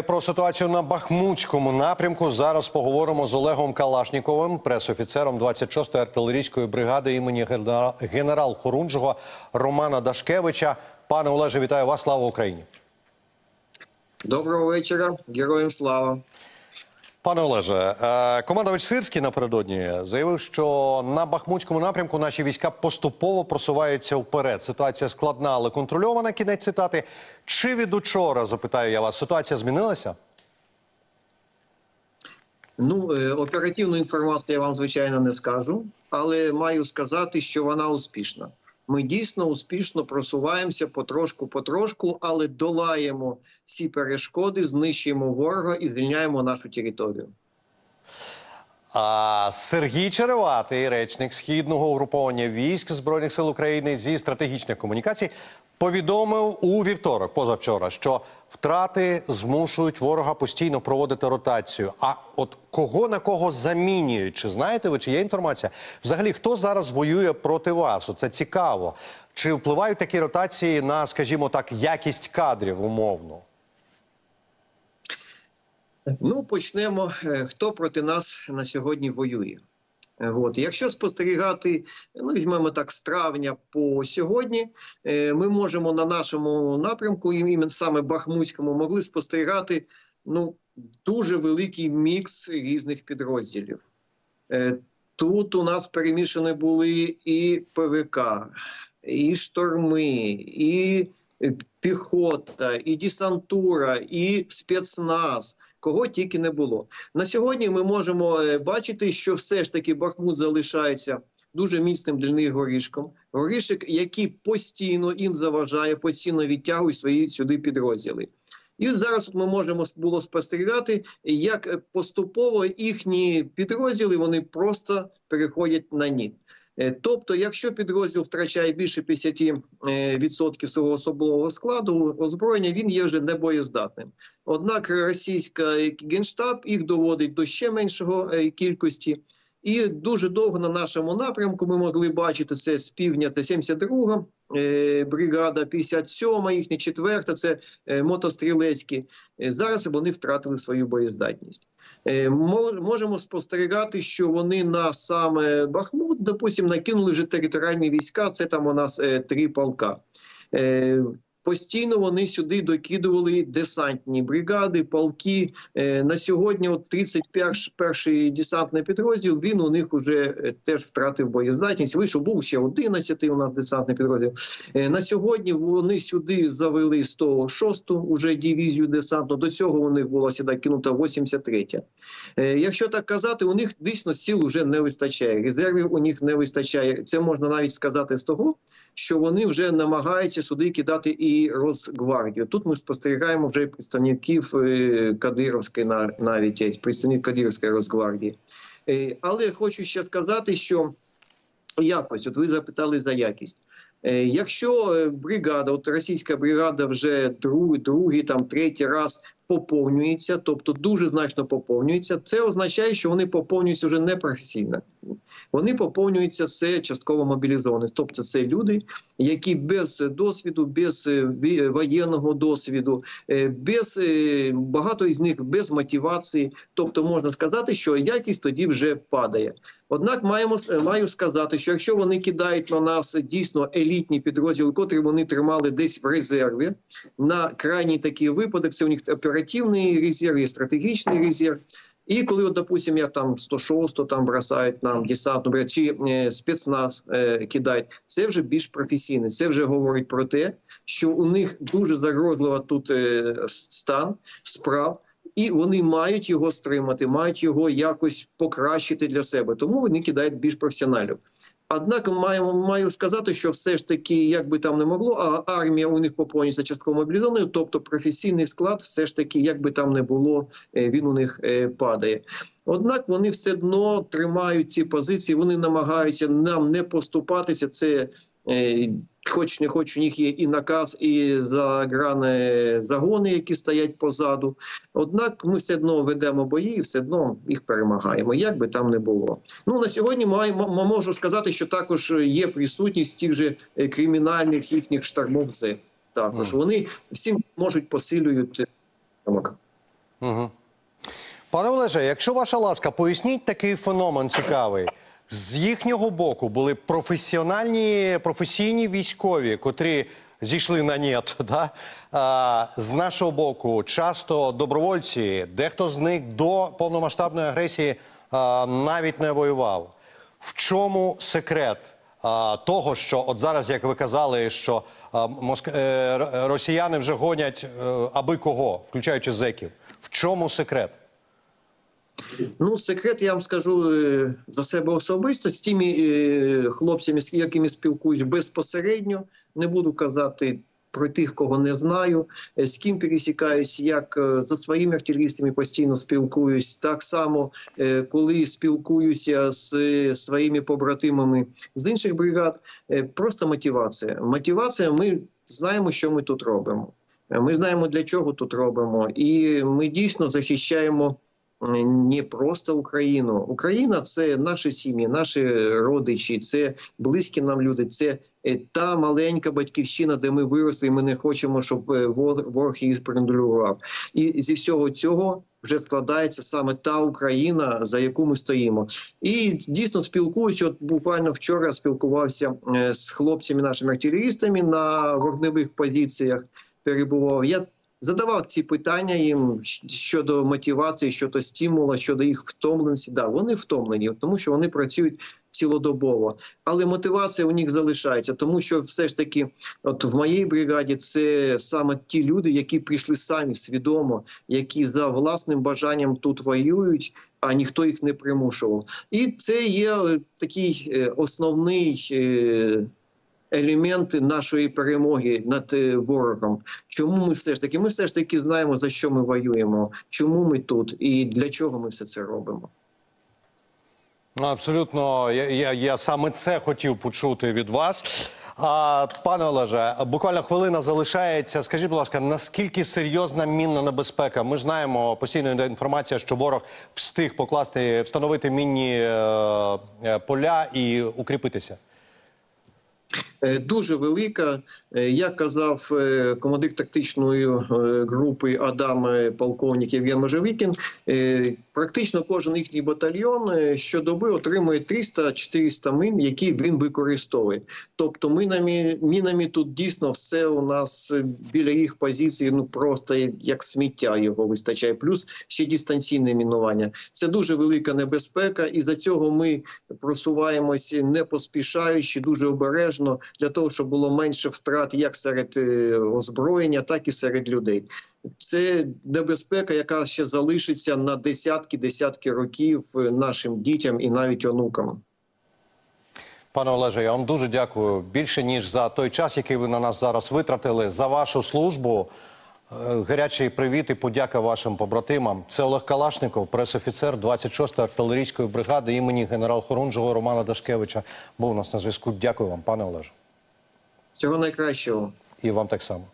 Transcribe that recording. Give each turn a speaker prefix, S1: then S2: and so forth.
S1: Про ситуацію на Бахмутському напрямку зараз поговоримо з Олегом Калашніковим, пресофіцером 26-ї артилерійської бригади імені генера- генерал Хорунжого Романа Дашкевича. Пане Олеже, вітаю вас! Слава Україні!
S2: Доброго вечора, героям слава.
S1: Пане Олеже, е, командувач Сирський напередодні заявив, що на Бахмутському напрямку наші війська поступово просуваються вперед. Ситуація складна, але контрольована. Кінець цитати. Чи від учора, запитаю я вас, ситуація змінилася?
S2: Ну, е, оперативну інформацію я вам звичайно не скажу, але маю сказати, що вона успішна. Ми дійсно успішно просуваємося потрошку-потрошку, але долаємо всі перешкоди, знищуємо ворога і звільняємо нашу територію.
S1: А Сергій Череватий, речник східного угруповання військ збройних сил України зі стратегічних комунікацій, повідомив у вівторок, позавчора, що втрати змушують ворога постійно проводити ротацію. А от кого на кого замінюють? Чи знаєте ви, чи є інформація? Взагалі, хто зараз воює проти вас? Оце цікаво. Чи впливають такі ротації на, скажімо так, якість кадрів умовно?
S2: Ну, почнемо. е, Хто проти нас на сьогодні воює? Е, От. Якщо спостерігати, ну візьмемо так з травня по сьогодні, е, ми можемо на нашому напрямку, і саме Бахмутському, могли спостерігати ну, дуже великий мікс різних підрозділів. Е, Тут у нас перемішані були і ПВК, і шторми, і піхота, і десантура, і спецназ. Кого тільки не було. На сьогодні ми можемо е, бачити, що все ж таки Бахмут залишається дуже міцним для них горішком. Горішок, який постійно їм заважає, постійно відтягує свої сюди підрозділи. І зараз ми можемо було спостерігати, як е, поступово їхні підрозділи вони просто переходять на ні. Е, Тобто, якщо підрозділ втрачає більше 50% е, свого особового складу озброєння, він є вже небоєздатним. Однак російська генштаб їх доводить до ще меншого е, кількості. І дуже довго на нашому напрямку ми могли бачити це з півдня, це 72 е, бригада, 57 їхня четверта, це е, мотострілецькі. Е, Зараз вони втратили свою боєздатність. Е, Можемо спостерігати, що вони на саме Бахмут, допустим, накинули вже територіальні війська. Це там у нас е, три полка. Постійно вони сюди докидували десантні бригади, полки. Е, на сьогодні от 31-й десантний підрозділ. Він у них вже е, теж втратив боєздатність. Вийшов був ще 11-й у нас десантний підрозділ. Е, на сьогодні вони сюди завели 106-ту уже дивізію десантну. До цього у них була сюди кинута 83-я. Е, якщо так казати, у них дійсно сил вже не вистачає. Резервів у них не вистачає. Це можна навіть сказати з того, що вони вже намагаються сюди кидати і Росгвардію. Тут ми спостерігаємо вже представників е, Кадировської на- навіть е, представник Кадировської Росгвардії. Е, Але хочу ще сказати, що якось, от ви запитали за якість. Якщо бригада, от російська бригада вже другий, другий там третій раз поповнюється, тобто дуже значно поповнюється, це означає, що вони поповнюються вже не професійно. Вони поповнюються це частково мобілізовані. Тобто це люди, які без досвіду, без е, воєнного досвіду, е, без е, багато із них без мотивації. Тобто можна сказати, що якість тоді вже падає. Однак маємо маю сказати, що якщо вони кидають на нас дійсно елітні підрозділи, котрі вони тримали десь в резерві, на крайній такий випадок, це у них оперативний резерв і стратегічний резерв. І коли, от, допустим, як там 106 там бросають нам десантну бригаду, чи е, спецназ е, кидають, це вже більш професійне. Це вже говорить про те, що у них дуже загрозлива тут е, стан справ. І вони мають його стримати, мають його якось покращити для себе. Тому вони кидають більш професіоналів. Однак маємо маю сказати, що все ж таки, як би там не могло, а армія у них поповнюється частково мобілізованою, тобто професійний склад, все ж таки, як би там не було, е, він у них е, падає. Однак вони все одно тримають ці позиції, вони намагаються нам не поступатися. Це хоч не хоч у них є і наказ, і заграни загони, які стоять позаду. Однак ми все одно ведемо бої і все одно їх перемагаємо, як би там не було. Ну на сьогодні маю, м- можу сказати, що також є присутність тих же е, кримінальних їхніх штурмов З. Також вони всі можуть посилюють. е,
S1: Пане Олеже, якщо ваша ласка, поясніть такий феномен цікавий. З їхнього боку були професіональні професійні військові, котрі зійшли на нет. Да? А, з нашого боку, часто добровольці, дехто з них до повномасштабної агресії а, навіть не воював. В чому секрет а, того, що от зараз, як ви казали, що а, моск... е, росіяни вже гонять е, аби кого, включаючи зеків. В чому секрет?
S2: Ну, секрет я вам скажу е, за себе особисто з тими е, хлопцями, з якими спілкуюсь безпосередньо. Не буду казати про тих, кого не знаю, е, з ким пересікаюсь, як за своїми артилерістами постійно спілкуюсь. Так само, коли спілкуюся з своїми побратимами з інших бригад, просто мотивація. Мотивація, ми знаємо, що ми тут робимо. Ми знаємо, для чого тут робимо, і ми дійсно захищаємо не просто Україну. Україна це наші сім'ї, наші родичі, це близькі нам люди. Це е, та маленька батьківщина, де ми виросли. і Ми не хочемо, щоб е, ворог її спрондулював. І зі всього цього вже складається саме та Україна, за яку ми стоїмо. І дійсно спілкуюсь. От буквально вчора спілкувався е, з хлопцями, нашими артилерістами на вогневих позиціях. Перебував. Я задавав ці питання їм щодо мотивації, щодо стимула, щодо їх втомленості. Да, вони втомлені, тому що вони працюють цілодобово. Але мотивація у них залишається, тому що все ж таки, от в моїй бригаді, це саме ті люди, які прийшли самі свідомо, які за власним бажанням тут воюють, а ніхто їх не примушував. І це є е, такий е, основний. Елементи нашої перемоги над е, ворогом. Чому ми все ж таки? Ми все ж таки знаємо за що ми воюємо, чому ми тут і для чого ми все це робимо.
S1: Ну, Абсолютно, я, я, я саме це хотів почути від вас. А, пане Олеже, буквально хвилина залишається. Скажіть, будь ласка, наскільки серйозна мінна небезпека? Ми знаємо постійно інформація, що ворог встиг покласти, встановити мінні е, е, поля і укріпитися.
S2: Е, Дуже велика. Е, Як казав е, командир тактичної групи Адам полковник Євген Можевикін, е, практично кожен їхній батальйон щодоби отримує 300-400 мин, які він використовує. Тобто мінами, мінами тут дійсно все у нас біля їх позицій, ну просто як сміття його вистачає. Плюс ще дистанційне мінування. Це дуже велика небезпека, і за цього ми просуваємось не поспішаючи, дуже обережно для того, щоб було менше втрат як серед е, озброєння, так і серед людей. Це небезпека, яка ще залишиться на десятки десятки років е, нашим дітям і навіть онукам.
S1: Пане Олеже, я вам дуже дякую. Більше ніж за той час, який ви на нас зараз витратили, за вашу службу. Е, Гарячий привіт і подяка вашим побратимам. Це Олег Калашников, пресофіцер 26-ї артилерійської бригади імені генерал Хорунжого Романа Дашкевича. Був у нас на зв'язку. Дякую вам, пане Олеже.
S2: Всього найкращого.
S1: І вам так само.